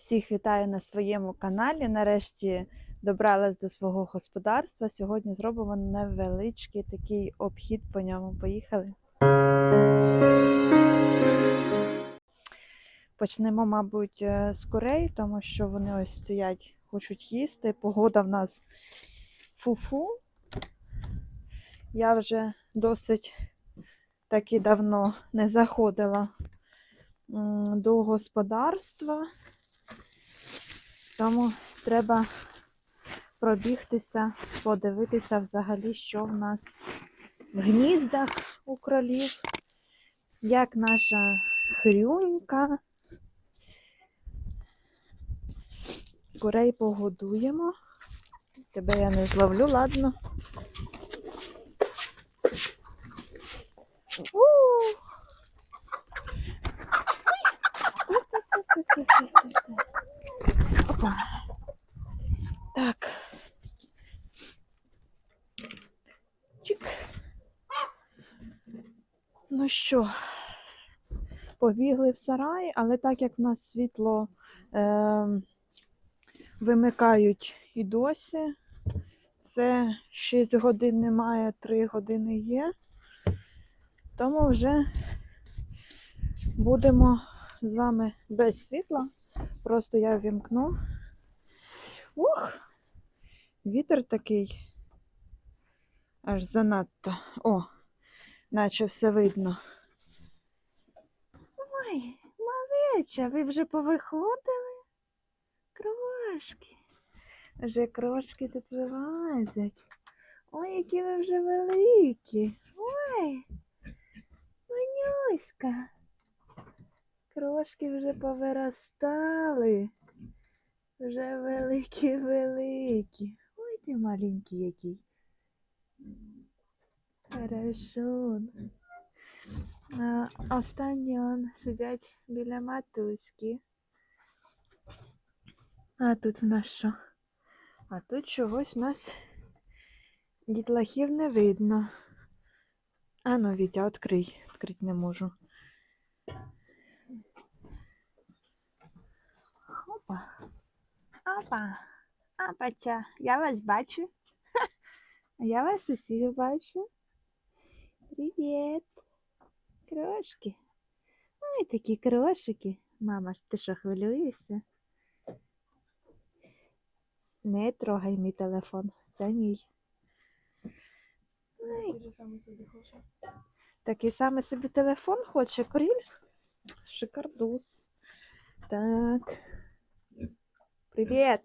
Всіх вітаю на своєму каналі. Нарешті добралась до свого господарства. Сьогодні зробимо невеличкий такий обхід по ньому. Поїхали. Почнемо, мабуть, е, з курей, тому що вони ось стоять, хочуть їсти. Погода в нас фу-фу. Я вже досить таки давно не заходила до господарства, тому треба пробігтися, подивитися взагалі, що в нас в гніздах у кролів, як наша хрюнька. Курей погодуємо. Тебе я не зловлю, ладно. У! Стой, стой, стой, стой, стой. Опа. Так. Чик. Ну що, побігли в сарай, але так як в нас світло е, вимикають і досі, це 6 годин немає, 3 години є. Тому вже будемо з вами без світла. Просто я вімкну. Ух! Вітер такий. Аж занадто. О, наче все видно. Ой, малеча, ви вже повиходили? Крошки. Вже крошки тут вилазять. Ой, які ви вже великі. Ой. Манюська. Крошки вже повиростали. Вже великі-великі. Ой, ти маленький який. Хорошо. А, останні он сидять біля матуськи. А тут в нас що? А тут чогось у нас дітлахів не видно. А ну, Вітя, відкрий. Відкрити не можу. Опа. Опа. Опача. Я вас бачу. Я вас усіх бачу. Привіт. Крошки. Ой, такі крошики. Мама, ти що хвилюєшся? Не трогай мій телефон. Це мій. Ой. Такий самий собі телефон хоче Криль. Шикардус. Так. Привіт.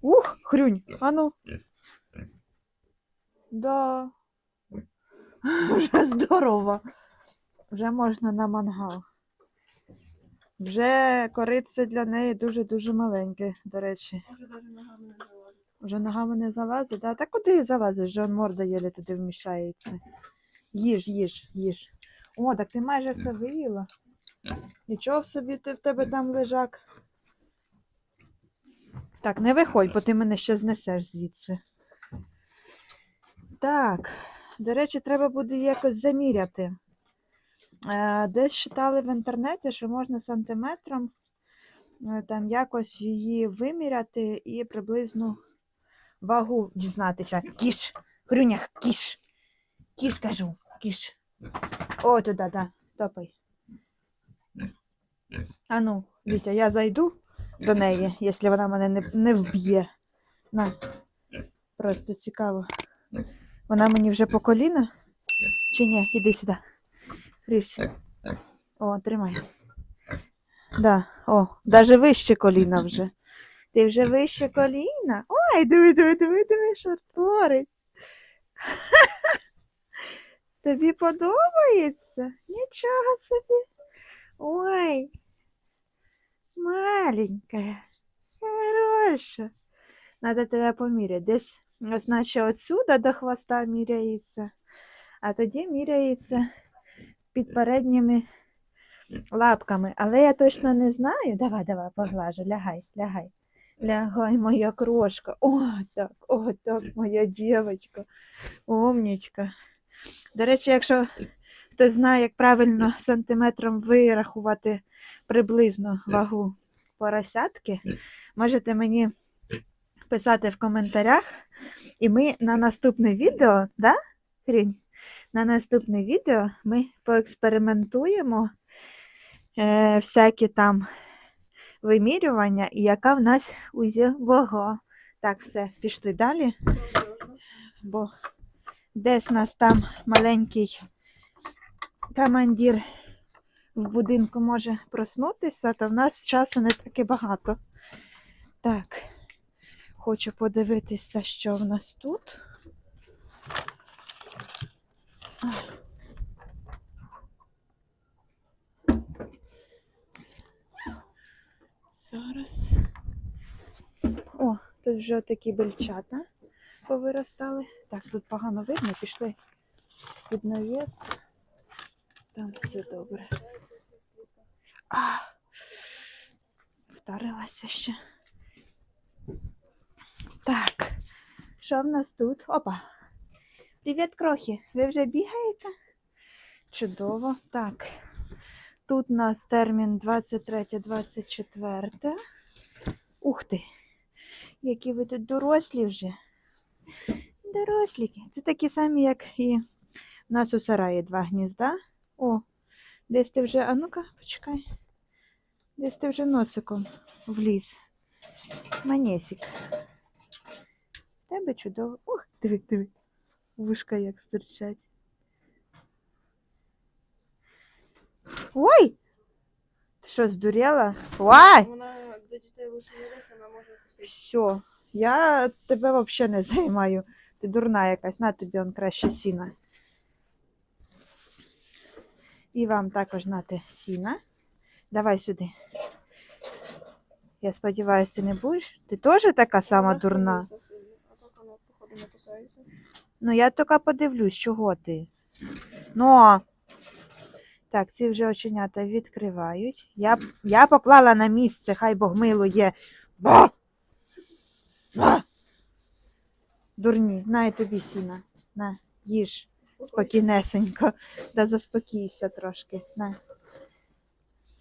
Ух, хрюнь. А ну. Да. Вже здорово. Вже можна на мангал. Вже корице для неї дуже-дуже маленьке, до речі. Навіть ногами не залазить. Вже ногами не залазить, да? Та куди залазиш? Вже морда єлі туди вміщається. Їж, їж, їж. О, так ти майже все виїла. Нічого собі ти в тебе там лежак. Так, не виходь, бо ти мене ще знесеш звідси. Так, до речі, треба буде якось заміряти. Е, Десь читали в інтернеті, що можна сантиметром е, там якось її виміряти і приблизну вагу дізнатися. Кіш, Хрюнях, кіш. Кіш, кажу, кіш. О, туди, да, топай. А ну, Вітя, я зайду до неї, якщо вона мене не, не вб'є. На. Просто цікаво. Вона мені вже по коліна? Чи ні? Іди сюди. Хріш. О, тримай. Да, о, даже вище коліна вже. Ти вже вище коліна? Ой, диви, диви, диви, диви, що творить. Тобі подобається? Нічого собі. Ой, маленькая, хороша. Надо тебе поміряти. Десь, значить, отсюда до хвоста міряється, а тоді міряється під передніми лапками. Але я точно не знаю. Давай, давай, поглажу, лягай, лягай. Лягай, моя крошка. О, так, о, так, моя дівчинка. Умнічка. До речі, якщо хтось знає, як правильно сантиметром вирахувати приблизно вагу поросятки, можете мені писати в коментарях. І ми на наступне відео, да, Крінь? На наступне відео ми поекспериментуємо е, всякі там вимірювання і яка в нас узі вага. Так, все, пішли далі, бо десь нас там маленький командир в будинку може проснутися, то в нас часу не таки багато. Так, хочу подивитися, що в нас тут. Зараз. О, тут вже такі бельчата повиростали. Так, тут погано видно, пішли під навіс. Там все добре. А, вдарилася ще. Так, що в нас тут? Опа. Привіт, крохи. Ви вже бігаєте? Чудово. Так. Тут у нас термін 23-24. Ух ти! Які ви тут дорослі вже. Доросліки. Це такі самі, як і у нас у сараї два гнізда. О, десь ти вже, а ну-ка, почекай. Десь ти вже носиком вліз. Манесик. Тебе чудово. Ух, диви, диви. Вушка як стирчать. Ой! Ти що, здуріла? Ой! Вона до дітей лише не вона може. Все, я тебе взагалі не займаю. Ти дурна якась, на тобі он краще сіна. І вам також нате сіна. Давай сюди. Я сподіваюся, ти не будеш. Ти теж така сама дурна. хвилюється сильно, А так вона, не кусається. Ну, я тільки подивлюсь, чого ти. Ну. Так, ці вже оченята відкривають. Я, я поклала на місце, хай Бог милує. Ба! Ба! Дурні, на тобі сіна. На, їж спокійнесенько. Да заспокійся трошки. На.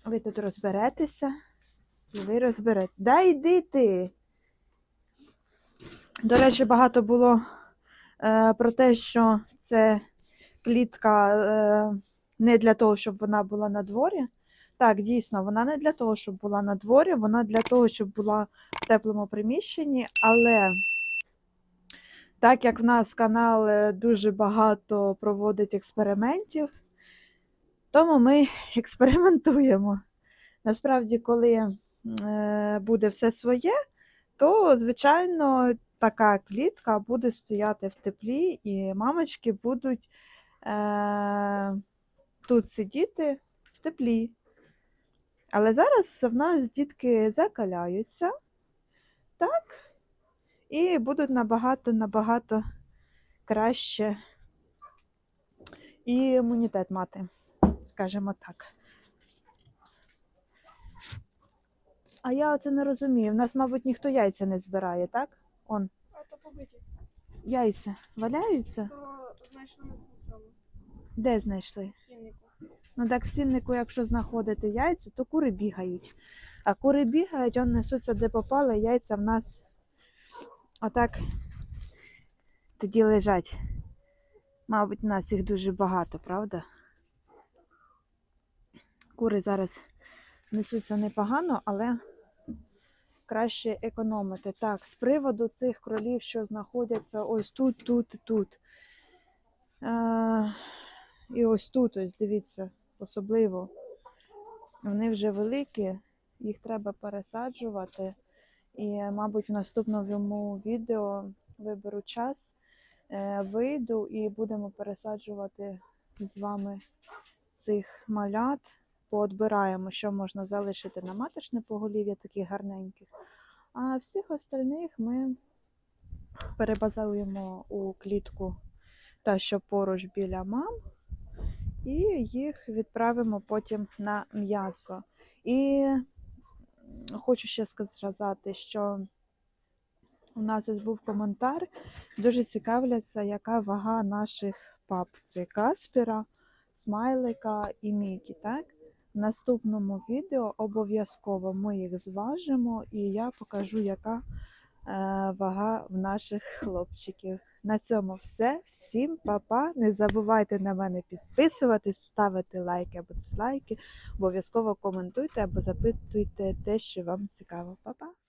Ви тут розберетеся. І ви розберете. Да йди ти. До речі, багато було е, про те, що це клітка е, не для того, щоб вона була на дворі. Так, дійсно, вона не для того, щоб була на дворі, вона для того, щоб була в теплому приміщенні, але так як в нас канал е, дуже багато проводить експериментів, тому ми експериментуємо. Насправді, коли е, буде все своє, то, звичайно, така клітка буде стояти в теплі, і мамочки будуть е, тут сидіти в теплі. Але зараз в нас дітки закаляються, так, і будуть набагато-набагато краще імунітет мати, скажімо так. А я оце не розумію. В нас, мабуть, ніхто яйця не збирає, так? Он, побиті. яйця валяються? То знайшли в цьому Де знайшли? сіннику. Ну так в сіннику, якщо знаходити яйця, то кури бігають. А кури бігають, он несуться де попали, яйця в нас отак тоді лежать. Мабуть, у нас їх дуже багато, правда? Кури зараз несуться непогано, але краще економити. Так, з приводу цих кролів, що знаходяться ось тут, тут тут. Е, і ось тут, ось дивіться, особливо. Вони вже великі, їх треба пересаджувати. І, мабуть, в наступному відео виберу час, е, вийду і будемо пересаджувати з вами цих малят. Поотбираємо, що можна залишити на маточне поголів'я таких гарненьких. А всіх остальних ми перебазуємо у клітку та що поруч біля мам і їх відправимо потім на м'ясо. І хочу ще сказати, що у нас ось був коментар, дуже цікавляться, яка вага наших пап. Це Каспера, смайлика і Мікі, так? Наступному відео обов'язково ми їх зважимо і я покажу, яка е, вага в наших хлопчиків. На цьому все. Всім па-па. Не забувайте на мене підписуватись, ставити лайки або дизлайки. Обов'язково коментуйте або запитуйте те, що вам цікаво. Па-па!